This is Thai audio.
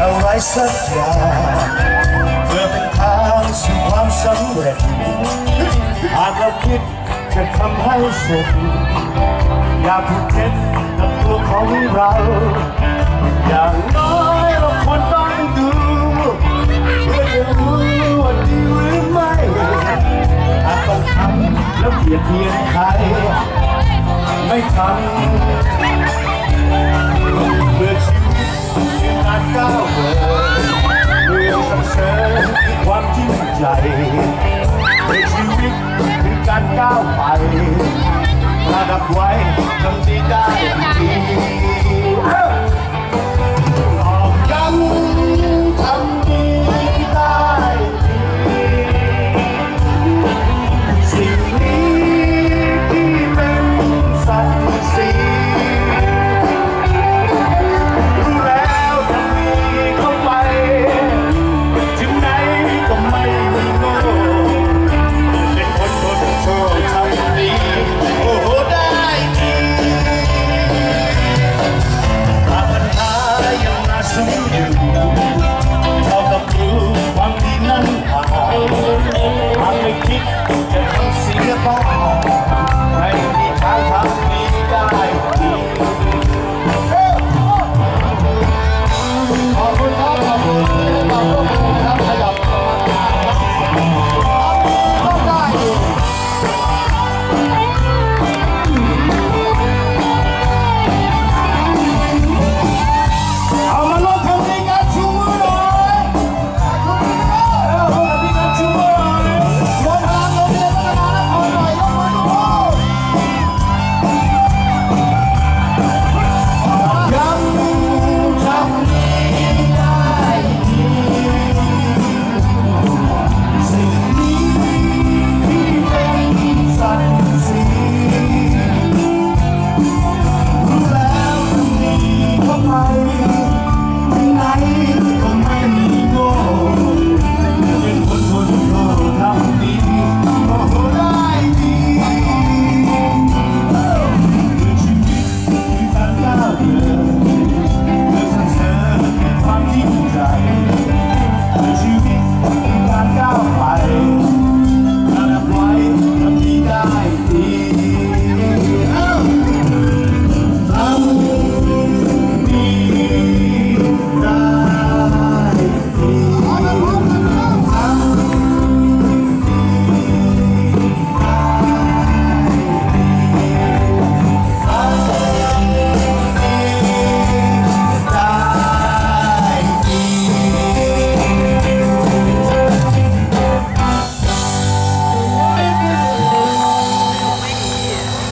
อะไรสักอย่างเพื่อเป็นทางสู่ความสำเร็จหากเราคิดจะทำให้เสร็จอย่าผูกเท็จกับตัวของเรา อย่างน้อยเราควรต้องดูเพื่อจะรู้ว่าดีหรือไม่หากต้องทำแล้วเบียดเบียนใครไม่ทำ กล้าวเดินเพื่อสรรเสริญคือความยิ่งใหญ่เพื่อชีวิตคือการก้าวไประดับไว้ทำดีได้ดี Hallelujah.